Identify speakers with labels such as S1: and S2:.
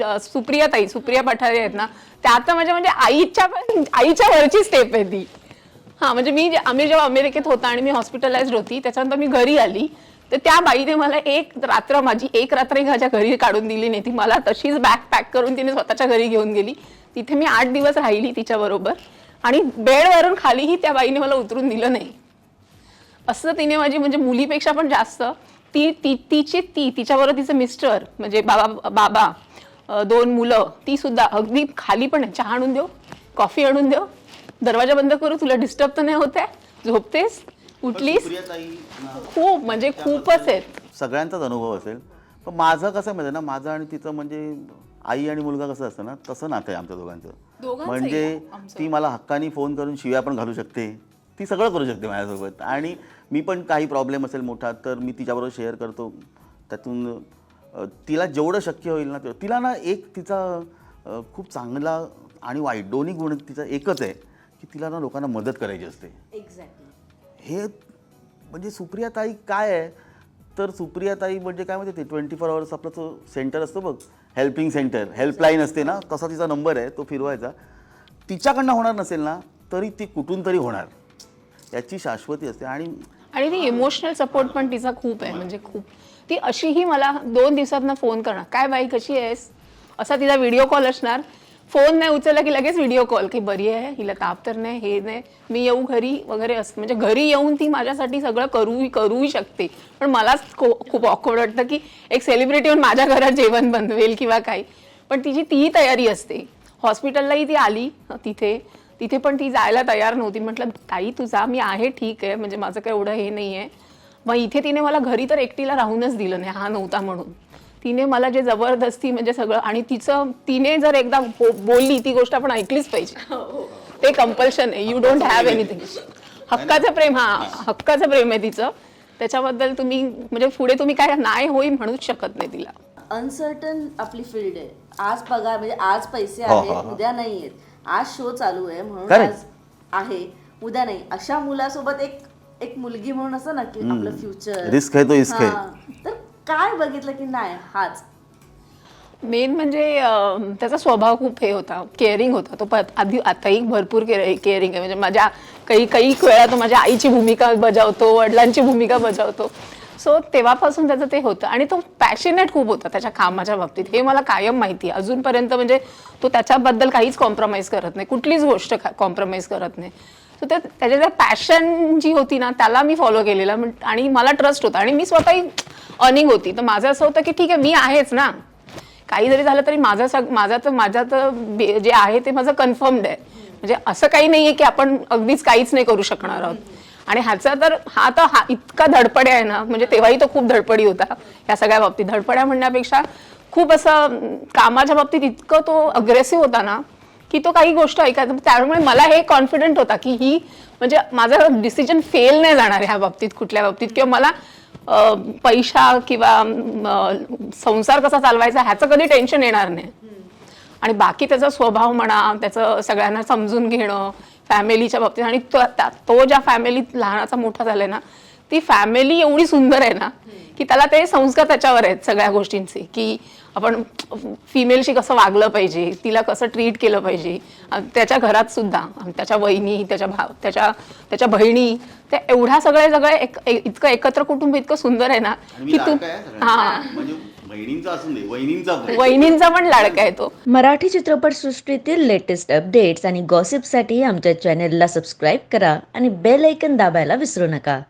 S1: सुप्रिया ताई सुप्रिया पठारे आहेत ना त्या आता माझ्या म्हणजे, म्हणजे आईच्या आईच्या वरची स्टेप आहे ती. हा म्हणजे मी जे- आम्ही जेव्हा अमेरिकेत होता आणि मी हॉस्पिटलाइज होती त्याच्यानंतर मी घरी आली तर त्या बाईने मला एक रात्र माझी एक रात्र माझ्या घरी काढून दिली नाही. ती मला तशीच बॅग पॅक करून तिने स्वतःच्या घरी घेऊन गेली. तिथे मी आठ दिवस राहिली तिच्याबरोबर आणि बेडवरून खालीही त्या बाईने मला उतरून दिलं नाही. असं तिने माझी म्हणजे मुलीपेक्षा पण जास्त ती ती तिची ती तिच्याबरोबर तिचं मिस्टर म्हणजे बाबा बाबा दोन मुलं ती सुद्धा. अगदी खाली पण आहे. चहा आणून देऊ कॉफी आणून देऊ. दरवाजा बंद करू तुला डिस्टर्ब तर नाही होत आहे. झोपतेस उठलीस. खूप म्हणजे खूपच आहेत.
S2: सगळ्यांचाच अनुभव असेल. पण माझं कसं माहिती ना माझं आणि तिचं म्हणजे आई आणि मुलगा कसं असतं ना तसं नातं आहे आमच्या दोघांचं. म्हणजे. ती मला हक्कानी फोन करून शिव्या पण घालू शकते. ती सगळं करू शकते माझ्यासोबत. आणि मी पण काही प्रॉब्लेम असेल मोठा तर मी तिच्याबरोबर शेअर करतो. त्यातून तिला जेवढं शक्य होईल ना तेवढं. तिला ना एक तिचा खूप चांगला आणि वाईट दोन्ही गुण तिचा एकच आहे की तिला ना लोकांना मदत करायची असते. हे म्हणजे सुप्रियाताई काय आहे? तर सुप्रियाताई म्हणजे काय माहिती ते ट्वेंटी फोर आवर्स आपलं तो सेंटर असतो बघ हेल्पिंग सेंटर हेल्पलाईन असते ना तसा तिचा नंबर आहे तो फिरवायचा. तिच्याकडनं होणार नसेल ना तरी ती कुठून तरी होणार. याची शाश्वती असते. आणि
S1: आणि ती इमोशनल सपोर्ट पण तिचा खूप आहे म्हणजे खूप. ती अशीही मला दोन दिवसातनं फोन करणार. काय बाई कशी आहेस? असा तिचा व्हिडिओ कॉल असणार. फोन नाही उचलला की लगेच व्हिडिओ कॉल की बरी आहे? हिला ताप तर नाही हे नाही. मी येऊ घरी वगैरे असं. म्हणजे घरी येऊन ती माझ्यासाठी सगळं करू करूही शकते. पण मलाच खूप ऑकवर्ड वाटतं की एक सेलिब्रिटी येऊन माझ्या घरात जेवण बनवेल किंवा काही. पण तिची तीही तयारी असते. हॉस्पिटललाही ती आली तिथे. तिथे पण ती जायला तयार नव्हती. म्हटलं ताई तुझा मी आहे ठीक आहे. म्हणजे माझं काही एवढं हे नाही आहे मग इथे तिने मला घरी तर एकटीला राहूनच दिलं नाही. हा नव्हता म्हणून. तिने मला जे जबरदस्ती म्हणजे सगळं आणि तिचं तिने जर एकदा बोलली ती गोष्ट आपण ऐकलीच पाहिजे. ते कंपल्शन आहे. यू डोंट हॅव एनिथिंग हक्काचं प्रेम हा हक्काचं प्रेम आहे तिचं. त्याच्याबद्दल तुम्ही म्हणजे पुढे तुम्ही काय नाही होई म्हणूच शकत नाही तिला.
S3: अनसर्टन आपली फील्ड आहे. आज पगार म्हणजे आज पैसे
S2: हो, हो,
S3: आहेत
S2: हो.
S3: उद्या नाही आहेत. आज शो चालू आहे म्हणून
S2: Correct.
S3: आज आहे उद्या नाही. अशा मुलासोबत एक एक मुलगी म्हणून असं ना की आपलं फ्युचर
S2: रिस्क आहे तो इस्क आहे.
S3: तर काय बघितलं की नाही हाच.
S1: मेन म्हणजे अं, त्याचा स्वभाव खूप हे होता केअरिंग होता. तो प- आधी आताही भरपूर केअरिंग आहे. म्हणजे माझ्या काही काही वेळा तो माझ्या आईची भूमिका बजावतो वडिलांची भूमिका बजावतो. सो तेव्हापासून त्याचं ते होतं. आणि तो पॅशनेट खूप होता त्याच्या कामाच्या बाबतीत. हे मला कायम माहिती आहे. अजूनपर्यंत म्हणजे तो त्याच्याबद्दल काहीच कॉम्प्रोमाइज करत नाही. कुठलीच गोष्ट कॉम्प्रोमाइज करत नाही. सो त्या त्याच्या त्या पॅशन जी होती ना त्याला मी फॉलो केलेला. आणि मला ट्रस्ट होता. आणि मी स्वतःही अर्निंग होती. तर माझं असं होतं की ठीक आहे मी आहेच ना. काही जरी झालं तरी माझं सग माझा तर माझ्या तर जे आहे ते माझं कन्फर्म्ड आहे. म्हणजे असं काही नाही आहे की आपण अगदीच काहीच नाही करू शकणार आहोत. आणि ह्याचा तर हा तर हा इतका धडपड्या आहे ना म्हणजे तेव्हाही तो खूप धडपडी होता. या सगळ्या बाबतीत. धडपड्या म्हणण्यापेक्षा खूप असं कामाच्या बाबतीत इतकं तो अग्रेसिव्ह होता ना की तो काही गोष्ट ऐकायचा त्यामुळे मला हे कॉन्फिडंट होता की ही म्हणजे माझं डिसिजन फेल नाही जाणार ह्या बाबतीत कुठल्या बाबतीत. किंवा मला पैसा किंवा संसार कसा चालवायचा ह्याचं कधी टेन्शन येणार नाही. आणि बाकी त्याचा स्वभाव म्हणा त्याचं सगळ्यांना समजून घेणं फॅमिलीच्या बाबतीत. आणि तो ज्या फॅमिलीत लहानाचा मोठा झालाय ना ती फॅमिली एवढी सुंदर आहे ना की त्याला ते संस्कार त्याच्यावर आहेत सगळ्या गोष्टींचे की आपण फिमेलशी कसं वागलं पाहिजे तिला कसं ट्रीट केलं पाहिजे. त्याच्या घरात सुद्धा त्याच्या वहिनी त्याच्या भाव त्याच्या त्याच्या बहिणी त्या एवढ्या सगळे सगळे एक- एक- इतकं एकत्र कुटुंब इतकं सुंदर आहे ना की तू. हा.
S2: बहिणींचा.
S1: वहिनींचा पण लाडका आहे तो
S4: मराठी चित्रपटसृष्टीतील लेटेस्ट अपडेट्स आणि गॉसिपसाठी आमच्या चॅनेलला सबस्क्राईब करा आणि बेल ऐकन दाबायला विसरू नका